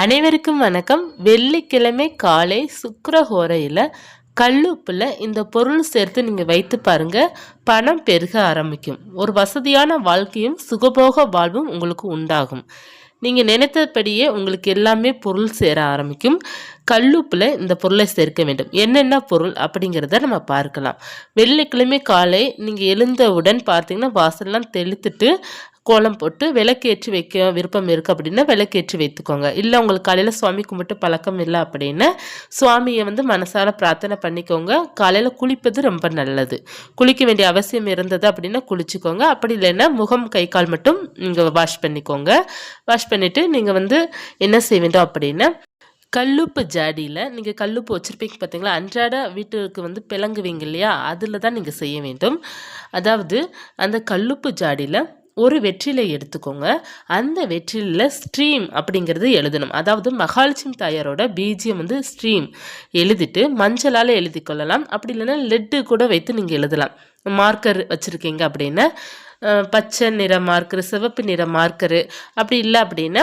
அனைவருக்கும் வணக்கம். வெள்ளிக்கிழமை காலை சுக்கரஹோரையில் கல்லுப்பில் இந்த பொருள் சேர்த்து நீங்கள் வைத்து பாருங்கள் பணம் பெருக ஆரம்பிக்கும். ஒரு வசதியான வாழ்க்கையும் சுகபோக வாழ்வும் உங்களுக்கு உண்டாகும். நீங்கள் நினைத்தபடியே உங்களுக்கு எல்லாமே பொருள் சேர ஆரம்பிக்கும். கல்லுப்பில் இந்த பொருளை சேர்க்க வேண்டும். என்னென்ன பொருள் அப்படிங்கிறத நம்ம பார்க்கலாம். வெள்ளிக்கிழமை காலை நீங்கள் எழுந்தவுடன் பார்த்தீங்கன்னா வாசல்லாம் தெளித்துட்டு கோலம் போட்டு விளக்கேற்றி வைக்க விருப்பம் இருக்குது அப்படின்னா விளக்கேற்றி வைத்துக்கோங்க. இல்லை உங்களுக்கு காலையில் சுவாமி கும்பிட்டு பழக்கம் இல்லை அப்படின்னா சுவாமியை வந்து மனசார பிரார்த்தனை பண்ணிக்கோங்க. காலையில் குளிப்பது ரொம்ப நல்லது. குளிக்க வேண்டிய அவசியம் இருந்தது அப்படின்னா குளிச்சுக்கோங்க. அப்படி இல்லைன்னா முகம் கை கால் மட்டும் நீங்கள் வாஷ் பண்ணிக்கோங்க. வாஷ் பண்ணிவிட்டு நீங்கள் வந்து என்ன செய்ய வேண்டும் அப்படின்னா கல்லுப்பு ஜாடியில் நீங்கள் கல்லுப்பு வச்சுருப்பீங்க பார்த்தீங்களா அன்றாட வீட்டுக்கு வந்து பிளங்குவீங்க இல்லையா? அதில் தான் நீங்கள் செய்ய வேண்டும். அதாவது அந்த கல்லுப்பு ஜாடியில் ஒரு வெற்றிலை எடுத்துக்கோங்க. அந்த வெற்றிலையில் ஸ்ட்ரீம் அப்படிங்கிறது எழுதணும். அதாவது மகாலட்சுமி தாயாரோட பீஜியம் வந்து ஸ்ட்ரீம் எழுதிட்டு மஞ்சளால் எழுதி கொள்ளலாம். அப்படி இல்லைன்னா லெட்டு கூட வைத்து நீங்கள் எழுதலாம். மார்க்கர் வச்சுருக்கீங்க அப்படின்னா பச்சை நிற மார்க்கரு சிவப்பு நிற மார்க்கரு அப்படி இல்லை அப்படின்னா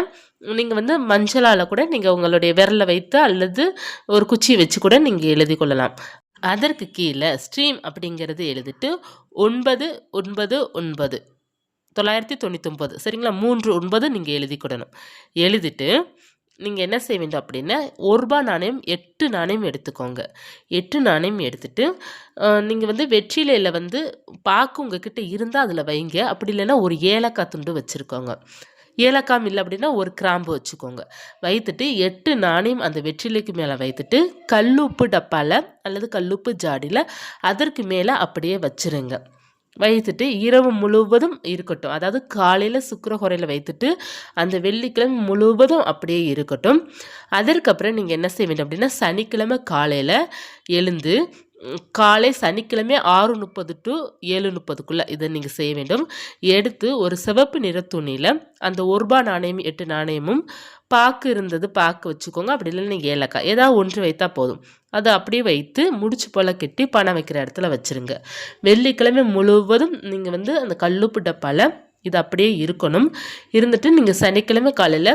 நீங்கள் வந்து மஞ்சளால் கூட நீங்கள் உங்களுடைய விரலை வைத்து அல்லது ஒரு குச்சியை வச்சு கூட நீங்கள் எழுதி கொள்ளலாம். அதற்கு கீழே ஸ்ட்ரீம் அப்படிங்கிறது எழுதிட்டு ஒன்பது ஒன்பது ஒன்பது. தொள்ளாயிரத்தி தொண்ணூத்தொம்பது சரிங்களா? மூன்று ஒன்பது நீங்கள் எழுதிக்கிடணும் எழுதிட்டு நீங்கள் என்ன செய்ய வேண்டும் அப்படின்னா ஒரு ரூபா நாணயம் எட்டு நாணயம் எடுத்துக்கோங்க. எட்டு நாணயம் எடுத்துட்டு நீங்கள் வந்து வெற்றிலையில் வந்து பாக்கு உங்ககிட்ட இருந்தால் அதில் வைங்க. அப்படி இல்லைன்னா ஒரு ஏலக்காய் துண்டு வச்சுருக்கோங்க. ஏலக்காய் இல்லை அப்படின்னா ஒரு கிராம்பு வச்சுக்கோங்க. வைத்துட்டு எட்டு நாணயம் அந்த வெற்றிலைக்கு மேலே வைத்துட்டு கல்லுப்பு டப்பாவில் அல்லது கல்லுப்பு ஜாடியில் அதற்கு மேலே அப்படியே வச்சுருங்க. வைத்துட்டு இரவு முழுவதும் இருக்கட்டும். அதாவது காலையில் சுக்கரஹோரையில் வைத்துட்டு அந்த வெள்ளிக்கிழமை முழுவதும் அப்படியே இருக்கட்டும். அதற்கப்புறம் நீங்கள் என்ன செய்ய வேண்டும் அப்படின்னா சனிக்கிழமை காலையில் எழுந்து காலை சனிக்கிழமை ஆறு முப்பது டு ஏழு முப்பதுக்குள்ளே இதை நீங்கள் செய்ய வேண்டும். எடுத்து ஒரு சிவப்பு நிற துணியில் அந்த ஒரு ரூபா நாணயம் எட்டு நாணயமும் பாக்கு இருந்தது பாக்கு வச்சுக்கோங்க. அப்படி இல்லை நீங்கள் ஏலக்காய் ஏதாவது ஒன்று வைத்தா போதும். அதை அப்படியே வைத்து முடிச்சு போல் கட்டி பணம் வைக்கிற இடத்துல வச்சுருங்க. வெள்ளிக்கிழமை முழுவதும் நீங்கள் வந்து அந்த கல்லுப்பு டப்பால் இது அப்படியே இருக்கணும். இருந்துட்டு நீங்கள் சனிக்கிழமை காலையில்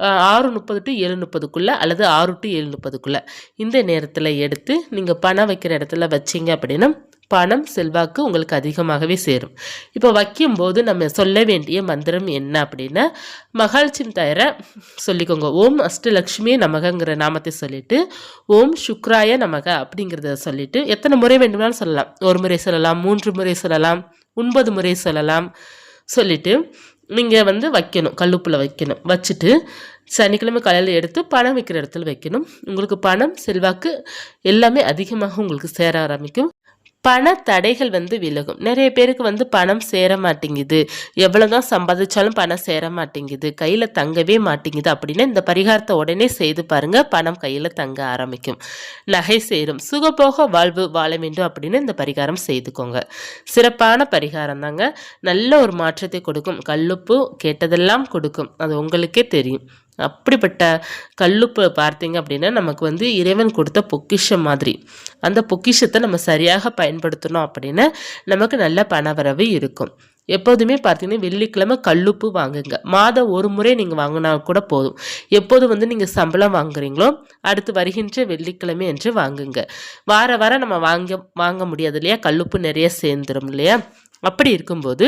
ஆறு முப்பது டு ஏழு முப்பதுக்குள்ளே அல்லது ஆறு டு ஏழு முப்பதுக்குள்ளே. இந்த நேரத்தில் எடுத்து நீங்கள் பணம் வைக்கிற இடத்துல வச்சிங்க அப்படின்னா பணம் செல்வாக்கு உங்களுக்கு அதிகமாகவே சேரும். இப்போ வைக்கும்போது நம்ம சொல்ல வேண்டிய மந்திரம் என்ன அப்படின்னா மகாலட்சுமி தயார சொல்லிக்கோங்க. ஓம் அஷ்டலக்ஷ்மி நமகங்கிற நாமத்தை சொல்லிட்டு ஓம் சுக்ராய நமக அப்படிங்கிறத சொல்லிட்டு எத்தனை முறை வேண்டுமானாலும் சொல்லலாம். ஒரு முறை சொல்லலாம் மூன்று முறை சொல்லலாம் ஒன்பது முறை சொல்லலாம் சொல்லிட்டு நீங்கள் வந்து வைக்கணும் கல்லுப்பில் வைக்கணும். வச்சுட்டு சனிக்கிழமை காலையில் எடுத்து பணம் வைக்கிற இடத்துல வைக்கணும். உங்களுக்கு பணம் செல்வாக்கு எல்லாமே அதிகமாக உங்களுக்கு சேர ஆரம்பிக்கும். பண தடைகள் வந்து விலகும். நிறைய பேருக்கு வந்து பணம் சேர மாட்டேங்குது. எவ்வளோதான் சம்பாதிச்சாலும் பணம் சேர மாட்டேங்குது. கையில் தங்கவே மாட்டேங்குது அப்படின்னா இந்த பரிகாரத்தை உடனே செய்து பாருங்க. பணம் கையில் தங்க ஆரம்பிக்கும். நகை சேரும். சுகபோக வாழ்வு வாழ வேண்டும் அப்படின்னு இந்த பரிகாரம் செய்துக்கோங்க. சிறப்பான பரிகாரம் தாங்க. நல்ல ஒரு மாற்றத்தை கொடுக்கும். கல்லுப்பு கேட்டதெல்லாம் கொடுக்கும். அது உங்களுக்கே தெரியும். அப்படிப்பட்ட கல்லுப்பு பார்த்தீங்க அப்படின்னா நமக்கு வந்து இறைவன் கொடுத்த பொக்கிஷம் மாதிரி. அந்த பொக்கிஷத்தை நம்ம சரியாக பயன்படுத்தணும் அப்படின்னா நமக்கு நல்ல பணவரவு இருக்கும். எப்போதுமே பார்த்தீங்கன்னா வெள்ளிக்கிழமை கல்லுப்பு வாங்குங்க. மாதம் ஒரு முறை நீங்கள் வாங்கினா கூட போதும். எப்போது வந்து நீங்கள் சம்பளம் வாங்குறீங்களோ அடுத்து வருகின்ற வெள்ளிக்கிழமை என்று வாங்குங்க. வார வாரம் நம்ம வாங்க வாங்க முடியாது இல்லையா? கல்லுப்பு நிறைய சேர்ந்துடும் இல்லையா? அப்படி இருக்கும்போது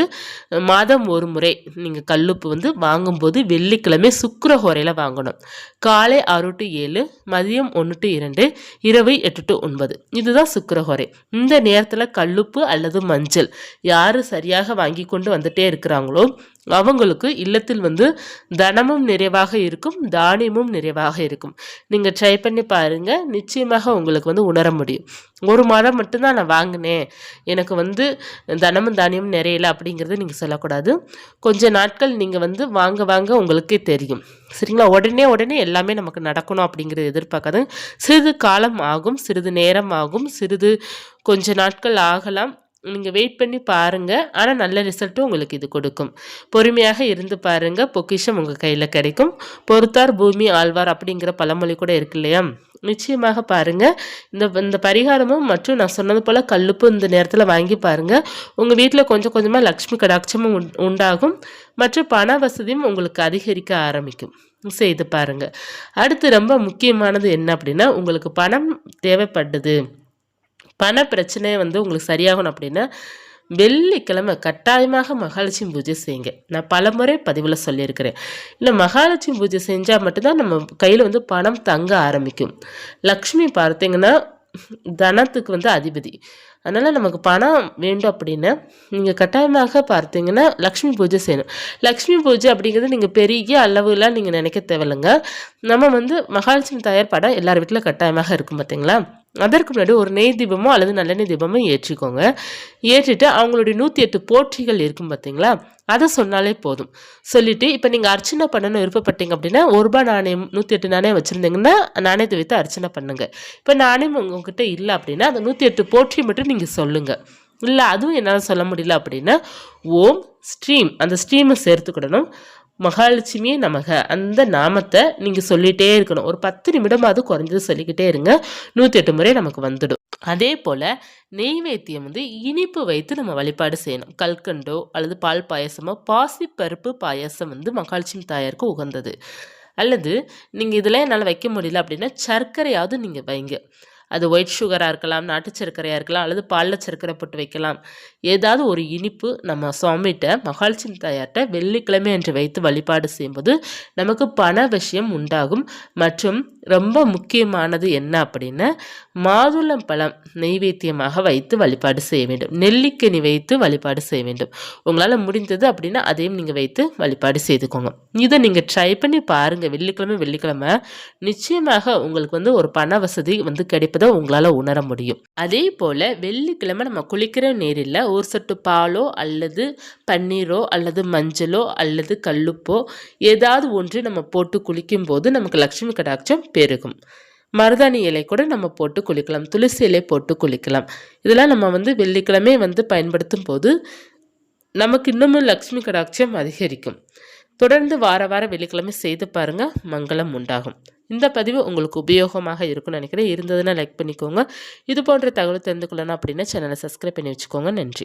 மாதம் ஒரு முறை நீங்கள் கல்லுப்பு வந்து வாங்கும்போது வெள்ளிக்கிழமை சுக்கரஹோரையில் வாங்கணும். காலை ஆறு டு ஏழு மதியம் ஒன்று டு இரண்டு இரவு எட்டு டு ஒன்பது. இதுதான் சுக்கரஹோரை. இந்த நேரத்தில் கல்லுப்பு அல்லது மஞ்சள் யார் சரியாக வாங்கி கொண்டு வந்துட்டே இருக்கிறாங்களோ அவங்களுக்கு இல்லத்தில் வந்து தனமும் நிறைவாக இருக்கும் தானியமும் நிறைவாக இருக்கும். நீங்கள் ட்ரை பண்ணி பாருங்கள் நிச்சயமாக உங்களுக்கு வந்து உணர முடியும். ஒரு மாதம் மட்டும்தான் நான் வாங்கினேன். எனக்கு வந்து தனமும் தானியமும் நிறையல அப்படிங்கிறத நீங்கள் சொல்லக்கூடாது. கொஞ்ச நாட்கள் நீங்கள் வந்து வாங்க வாங்க உங்களுக்கே தெரியும். சரிங்களா? உடனே உடனே எல்லாமே நமக்கு நடக்கணும் அப்படிங்கிறது எதிர்பார்க்காது. சிறிது காலம் ஆகும் சிறிது நேரம் ஆகும் சிறிது கொஞ்ச நாட்கள் ஆகலாம். நீங்கள் வெயிட் பண்ணி பாருங்கள் ஆனால் நல்ல ரிசல்ட்டும் உங்களுக்கு இது கொடுக்கும். பொறுமையாக இருந்து பாருங்கள் பொக்கிஷம் உங்கள் கையில் கிடைக்கும். பொறுத்தார் பூமி ஆழ்வார் அப்படிங்கிற பழமொழி கூட இருக்கு இல்லையா? நிச்சயமாக பாருங்கள் இந்த இந்த பரிகாரமும் மற்றும் நான் சொன்னது போல் கல்லுப்பு இந்த நேரத்தில் வாங்கி பாருங்கள் உங்கள் வீட்டில் கொஞ்சம் கொஞ்சமாக லக்ஷ்மி கடாட்சமும் உண்- உண்டாகும். மற்றும் பண வசதியும் உங்களுக்கு அதிகரிக்க ஆரம்பிக்கும். செய்து பாருங்கள் அடுத்து ரொம்ப முக்கியமானது என்ன அப்படின்னா உங்களுக்கு பணம் தேவைப்படுது. பண பிரச்சனை வந்து உங்களுக்கு சரியாகணும் அப்படின்னா வெள்ளிக்கிழமை கட்டாயமாக மகாலட்சுமி பூஜை செய்யுங்க. நான் பலமுறை பதிவில் சொல்லியிருக்கிறேன். இல்லை மகாலட்சுமி பூஜை செஞ்சால் மட்டும்தான் நம்ம கையில் வந்து பணம் தங்க ஆரம்பிக்கும். லக்ஷ்மி பார்த்தீங்கன்னா தனத்துக்கு வந்து அதிபதி. அதனால் நமக்கு பணம் வேண்டும் அப்படின்னா நீங்கள் கட்டாயமாக பார்த்தீங்கன்னா லக்ஷ்மி பூஜை செய்யணும். லக்ஷ்மி பூஜை அப்படிங்கிறது நீங்கள் பெரிய அளவுலாம் நீங்கள் நினைக்க தேவையில்லைங்க. நம்ம வந்து மகாலட்சுமி தாயார் படம் எல்லார் வீட்டில் கட்டாயமாக இருக்கும் பார்த்தீங்களா அதற்கு முன்னாடி ஒரு நெய் தீபமோ அல்லது நல்லெண்ணெய் தீபமோ ஏற்றிக்கோங்க. ஏற்றிட்டு அவங்களுடைய நூற்றி எட்டு போற்றிகள் இருக்கும் பார்த்தீங்களா அதை சொன்னாலே போதும். சொல்லிட்டு இப்போ நீங்கள் அர்ச்சனை பண்ணணும் விருப்பப்பட்டீங்க அப்படின்னா ஒரு நாணயம் நூற்றி எட்டு நாணயம் வச்சுருந்தீங்கன்னா நாணயத்தை வைத்து அர்ச்சனை பண்ணுங்க. இப்போ நாணயம் உங்ககிட்ட இல்லை அப்படின்னா அந்த நூற்றி எட்டு போற்றி மட்டும் நீங்கள் சொல்லுங்கள் இல்லை அதுவும் என்னால் சொல்ல முடியல அப்படின்னா ஓம் ஸ்ட்ரீம் அந்த ஸ்ட்ரீமை சேர்த்துக்கிடணும். மகாலட்சுமியே நமக. அந்த நாமத்தை நீங்கள் சொல்லிகிட்டே இருக்கணும். ஒரு பத்து நிமிடமாவது குறைஞ்சது சொல்லிக்கிட்டே இருங்க. நூற்றி எட்டு முறை நமக்கு வந்துடும். அதே போல் நெய்வேத்தியம் வந்து இனிப்பு வைத்து நம்ம வழிபாடு செய்யணும். கல்கண்டோ அல்லது பால் பாயசமோ பாசிப்பருப்பு பாயாசம் வந்து மகாலட்சுமி தாயாருக்கு உகந்தது. அல்லது நீங்கள் இதெல்லாம் என்னால் வைக்க முடியல அப்படின்னா சர்க்கரையாவது நீங்கள் வைங்க. அது ஒயிட் சுகராக இருக்கலாம் நாட்டு சர்க்கரையாக இருக்கலாம் அல்லது பாலில் சர்க்கரை போட்டு வைக்கலாம். ஏதாவது ஒரு இனிப்பு நம்ம சுவாமிகிட்ட மகாலட்சுமி தாயார்கிட்ட வெள்ளிக்கிழமை என்று வைத்து வழிபாடு செய்யும்போது நமக்கு பண விஷயம் உண்டாகும். மற்றும் ரொம்ப முக்கியமானது என்ன அப்படின்னா மாதுளம் பழம் நெய்வேத்தியமாக வைத்து வழிபாடு செய்ய வேண்டும். நெல்லிக்கனி வைத்து வழிபாடு செய்ய வேண்டும். உங்களால் முடிந்தது அப்படின்னா அதையும் நீங்கள் வைத்து வழிபாடு செய்துக்கோங்க. இதை நீங்கள் ட்ரை பண்ணி பாருங்கள் வெள்ளிக்கிழமை வெள்ளிக்கிழமை நிச்சயமாக உங்களுக்கு வந்து ஒரு பண வசதி வந்து கிடைப்பது உங்களால் உணர முடியும். அதே போல் வெள்ளிக்கிழமை நம்ம குளிக்கிற நீரில் ஒரு சொட்டு பாலோ அல்லது பன்னீரோ அல்லது மஞ்சளோ அல்லது கல்லுப்போ ஏதாவது ஒன்று நம்ம போட்டு குளிக்கும்போது நமக்கு லக்ஷ்மி கடாட்சம் பெருகும். மருதாணி இலை கூட நம்ம போட்டு குளிக்கலாம். துளசி இலை போட்டு குளிக்கலாம். இதெல்லாம் நம்ம வந்து வெள்ளிக்கிழமை வந்து பயன்படுத்தும் போது நமக்கு இன்னமும் லக்ஷ்மி கடாட்சம் அதிகரிக்கும். தொடர்ந்து வார வார வெள்ளிக்கிழமை செய்து பாருங்கள் மங்களம் உண்டாகும். இந்த பதிவு உங்களுக்கு உபயோகமாக இருக்கும்னு நினைக்கிறேன். இருந்ததுன்னா லைக் பண்ணிக்கோங்க. இது போன்ற தகவல் தெரிந்து கொள்ளணும் அப்படின்னா சேனலை சப்ஸ்கிரைப் பண்ணி வச்சுக்கோங்க. நன்றி.